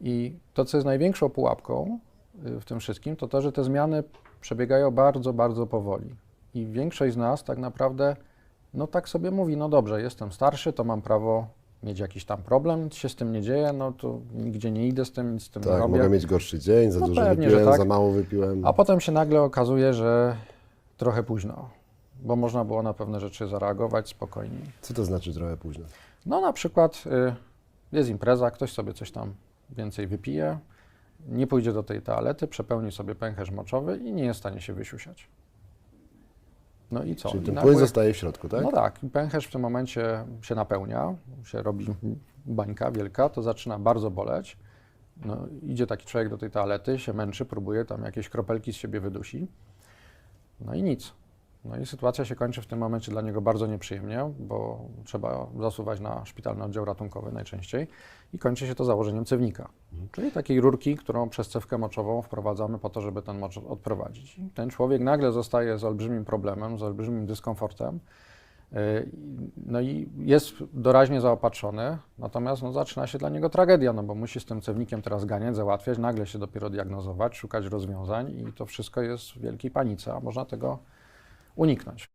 I to, co jest największą pułapką y, w tym wszystkim, to to, że te zmiany przebiegają bardzo, bardzo powoli. I większość z nas tak naprawdę, no tak sobie mówi, no dobrze, jestem starszy, to mam prawo mieć jakiś tam problem, nic się z tym nie dzieje, no to nigdzie nie idę z tym, nic z tym nie Tak, robię. mogę mieć gorszy dzień, za No dużo pewnie, wypiłem, tak. za mało wypiłem. A potem się nagle okazuje, że trochę późno, bo można było na pewne rzeczy zareagować spokojniej. Co to znaczy trochę późno? No na przykład y, jest impreza, ktoś sobie coś tam więcej wypije, nie pójdzie do tej toalety, przepełni sobie pęcherz moczowy i nie jest w stanie się wysiusiać. No i co? Czyli ten płyn zostaje w środku, tak? No tak, pęcherz w tym momencie się napełnia, się robi bańka wielka, to zaczyna bardzo boleć. No, idzie taki człowiek do tej toalety, się męczy, próbuje tam jakieś kropelki z siebie wydusi. No i nic. No i sytuacja się kończy w tym momencie dla niego bardzo nieprzyjemnie, bo trzeba zasuwać na szpitalny oddział ratunkowy najczęściej i kończy się to założeniem cewnika, czyli takiej rurki, którą przez cewkę moczową wprowadzamy po to, żeby ten mocz odprowadzić. I ten człowiek nagle zostaje z olbrzymim problemem, z olbrzymim dyskomfortem, yy, no i jest doraźnie zaopatrzony, natomiast no, zaczyna się dla niego tragedia, no bo musi z tym cewnikiem teraz ganiać, załatwiać, nagle się dopiero diagnozować, szukać rozwiązań i to wszystko jest w wielkiej panice, a można tego uniknąć.